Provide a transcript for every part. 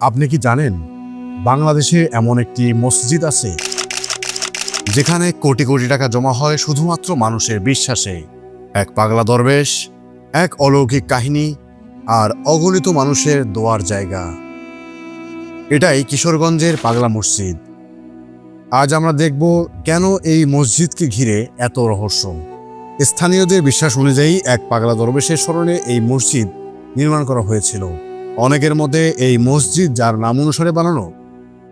আপনি কি জানেন, বাংলাদেশে এমন একটি মসজিদ আছে, যেখানে কোটি কোটি টাকা জমা হয় শুধুমাত্র মানুষের বিশ্বাসে। এক পাগলা দরবেশ, এক অলৌকিক কাহিনী, আর অগণিত মানুষের দোয়ার জায়গা। এটাই কিশোরগঞ্জের পাগলা মসজিদ। আজ আমরা দেখব কেন এই মসজিদকে ঘিরে এত রহস্য। স্থানীয়দের বিশ্বাস অনুযায়ী এক পাগলা দরবেশের স্মরণে এই মসজিদ নির্মাণ করা হয়েছিল। অনেকের মতে এই মসজিদ যার নাম অনুসারে বানানো,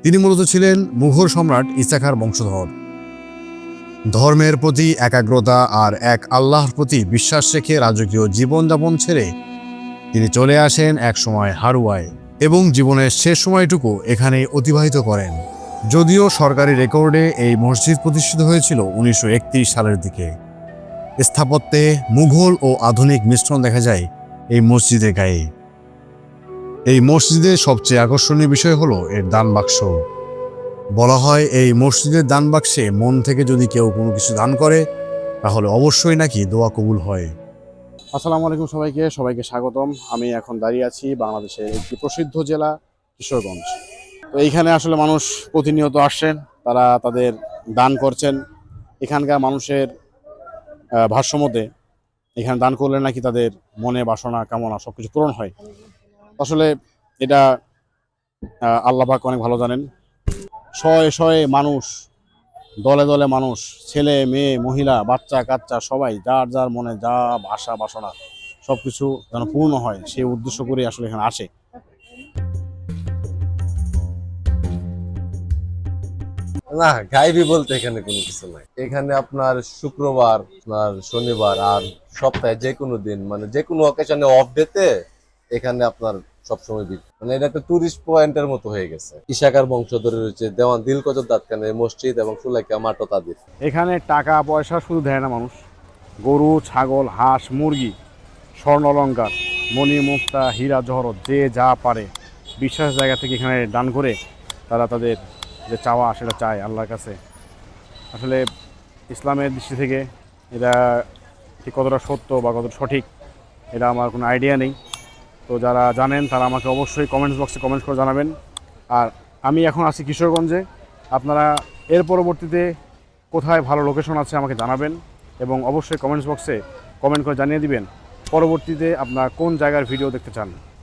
তিনি মূলত ছিলেন মুঘল সম্রাট ইসাখার বংশধর। ধর্মের প্রতি একাগ্রতা আর এক আল্লাহর প্রতি বিশ্বাস রেখে রাজকীয় জীবনযাপন ছেড়ে তিনি চলে আসেন এক সময় হারুয়ায় এবং জীবনের শেষ সময়টুকু এখানে অতিবাহিত করেন। যদিও সরকারি রেকর্ডে এই মসজিদ প্রতিষ্ঠিত হয়েছিল উনিশশো একত্রিশ সালের দিকে। স্থাপত্যে মুঘল ও আধুনিক মিশ্রণ দেখা যায় এই মসজিদের গায়ে। এই মসজিদের সবচেয়ে আকর্ষণীয় বিষয় হলো এর দান বাক্স। বলা হয় এই মসজিদের দান বাক্সে মন থেকে যদি কেউ কোনো কিছু দান করে, তাহলে অবশ্যই নাকি দোয়া কবুল হয়। আসসালামু আলাইকুম সবাইকে সবাইকে স্বাগতম। আমি এখন দাঁড়িয়ে আছি বাংলাদেশের একটি প্রসিদ্ধ জেলা, কিশোরগঞ্জ। তো এইখানে আসলে মানুষ প্রতিনিয়ত আসছেন, তারা তাদের দান করছেন। এখানকার মানুষের ভাষ্যমতে এখানে দান করলে নাকি তাদের মনে বাসনা, কামনা সব কিছু পূরণ হয়। আসলে এটা আহ, আল্লাহ পাক অনেক ভালো জানেন। শয়ে শয়ে মানুষ দলে দলে মানুষ ছেলে মেয়ে মহিলা বাচ্চা কাচ্চা সবাই যার যার মনে যা আশা বাসনা সব কিছু যেন পূর্ণ হয় সেই উদ্দেশ্য করে আসলে এখানে আসে। না গাইবি বলতে এখানে কোনো কিছু নাই। এখানে আপনার শুক্রবার আপনার শনিবার আর সপ্তাহে যে কোনো দিন মানে যে কোনো অকেশনে অফ ডেতে এখানে আপনার সবসময় ভিড়। মানে এটা একটা টুরিস্ট পয়েন্টের মতো হয়ে গেছে। ইশাকার বংশধরে রয়েছে দেওয়ান দিলকজর দাঁতখানে মসজিদ এবং সুলাইকা মাটো তাদের এখানে টাকা পয়সা শুধু দেয় না মানুষ। গরু, ছাগল, হাঁস, মুরগি, স্বর্ণ অলঙ্কার মণি, মুক্তা, হীরা, জহরত, যে যা পারে, বিশ্বাস জায়গা থেকে এখানে দান করে তারা তাদের যে চাওয়া সেটা চায় আল্লাহর কাছে। আসলে ইসলামের দৃষ্টি থেকে এটা ঠিক কতটা সত্য বা কতটা সঠিক, এটা আমার কোনো আইডিয়া নেই। তো যারা জানেন তারা আমাকে অবশ্যই কমেন্টস বক্সে কমেন্ট করে জানাবেন। আর আমি এখন আছি কিশোরগঞ্জে। আপনারা এর পরবর্তীতে কোথায় ভালো লোকেশন আছে আমাকে জানাবেন এবং অবশ্যই কমেন্টস বক্সে কমেন্ট করে জানিয়ে দিবেন। পরবর্তীতে আপনার কোন জায়গার ভিডিও দেখতে চান?